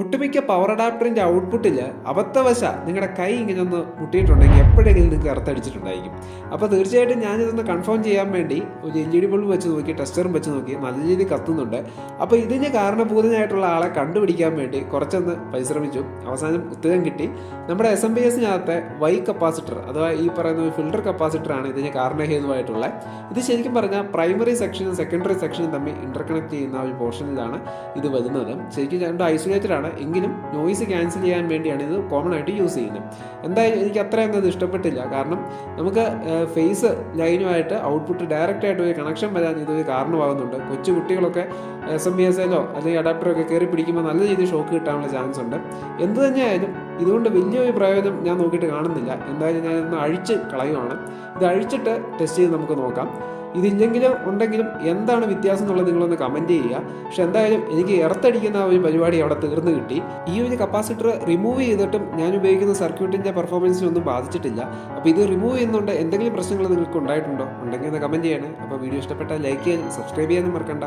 ഒട്ടുമിക്ക പവർ അഡാപ്റ്ററിന്റെ ഔട്ട്പുട്ടിൽ അബദ്ധവശ നിങ്ങളുടെ കൈ ഇങ്ങനെ ഒന്ന് മുട്ടിയിട്ടുണ്ടെങ്കിൽ എപ്പോഴെങ്കിലും നിങ്ങൾക്ക് അർത്ഥടിച്ചിട്ടുണ്ടായിരിക്കും അപ്പോൾ തീർച്ചയായിട്ടും ഞാനിതൊന്ന് കൺഫേം ചെയ്യാൻ വേണ്ടി ഒരു എൽ ഇ ഡി ബൾബ് വെച്ച് നോക്കി ടെസ്റ്ററും വെച്ച് നോക്കി നല്ല രീതിയിൽ കത്തുന്നുണ്ട്. അപ്പോൾ ഇതിന് കാരണഭൂതനായിട്ടുള്ള ആളെ കണ്ടുപിടിക്കാൻ വേണ്ടി കുറച്ചൊന്ന് പരിശ്രമിച്ചു. അവസാനം ഉത്തരം കിട്ടി. നമ്മുടെ എസ് എം ബി എസിനകത്തെ വൈ കപ്പാസിറ്റർ അഥവാ ഈ പറയുന്ന ഫിൽട്ടർ കപ്പാസിറ്ററാണ് ഇതിന് കാരണഹേതുവായിട്ടുള്ള. ഇത് ശരിക്കും പറഞ്ഞാൽ പ്രൈമറി സെക്ഷനും സെക്കൻഡറി സെക്ഷനും തമ്മിൽ ഇന്റർകണക്ട് ചെയ്യുന്ന ഒരു പോർഷനിലാണ് ഇത് വരുന്നത്. ശരിക്കും രണ്ട് ഐസൊലേറ്റഡ് ആണ്. എങ്കിലും നോയിസ് ക്യാൻസൽ ചെയ്യാൻ വേണ്ടിയാണ് ഇത് കോമൺ ആയിട്ട് യൂസ് ചെയ്യുന്നത്. എന്തായാലും എനിക്ക് അത്രയും അത് ഇഷ്ടപ്പെട്ടില്ല. കാരണം നമുക്ക് ഫേസ് ലൈനുമായിട്ട് ഔട്ട്പുട്ട് ഡയറക്റ്റ് ആയിട്ട് ഒരു കണക്ഷൻ വരാൻ ഇതൊരു കാരണമാകുന്നുണ്ട്. കൊച്ചു കുട്ടികളൊക്കെ എസ് എം ബി എസ് എല്ലോ അല്ലെങ്കിൽ അഡാപ്റ്ററൊക്കെ കയറി പിടിക്കുമ്പോൾ നല്ല രീതിയിൽ ഷോക്ക് കിട്ടാനുള്ള ചാൻസ് ഉണ്ട്. എന്ത് തന്നെയായാലും ഇതുകൊണ്ട് വലിയൊരു പ്രയോജനം ഞാൻ നോക്കിയിട്ട് കാണുന്നില്ല. എന്തായാലും ഞാൻ ഇന്ന് അഴിച്ച് കളയുവാണ്. ഇത് അഴിച്ചിട്ട് ടെസ്റ്റ് ചെയ്ത് നമുക്ക് നോക്കാം. ഇതില്ലെങ്കിലും ഉണ്ടെങ്കിലും എന്താണ് വ്യത്യാസം എന്നുള്ളത് നിങ്ങളൊന്ന് കമന്റ് ചെയ്യുക. പക്ഷെ എന്തായാലും എനിക്ക് എർത്തടിക്കുന്ന ഒരു പരിപാടി അവിടെ തീർന്നു കിട്ടി. ഈ ഒരു കപ്പാസിറ്റർ റിമൂവ് ചെയ്തിട്ടും ഞാൻ ഉപയോഗിക്കുന്ന സർക്യൂട്ടിന്റെ പെർഫോമൻസിനൊന്നും ബാധിച്ചിട്ടില്ല. അപ്പോൾ ഇത് റിമൂവ് ചെയ്യുന്നുണ്ട് എന്തെങ്കിലും പ്രശ്നങ്ങൾ നിങ്ങൾക്ക് ഉണ്ടായിട്ടുണ്ടോ ഉണ്ടെങ്കിൽ ഒന്ന് കമന്റ് ചെയ്യണേ. അപ്പോൾ വീഡിയോ ഇഷ്ടപ്പെട്ടാൽ ലൈക്ക് ചെയ്യാനും സബ്സ്ക്രൈബ് ചെയ്യാനും മറക്കണ്ട.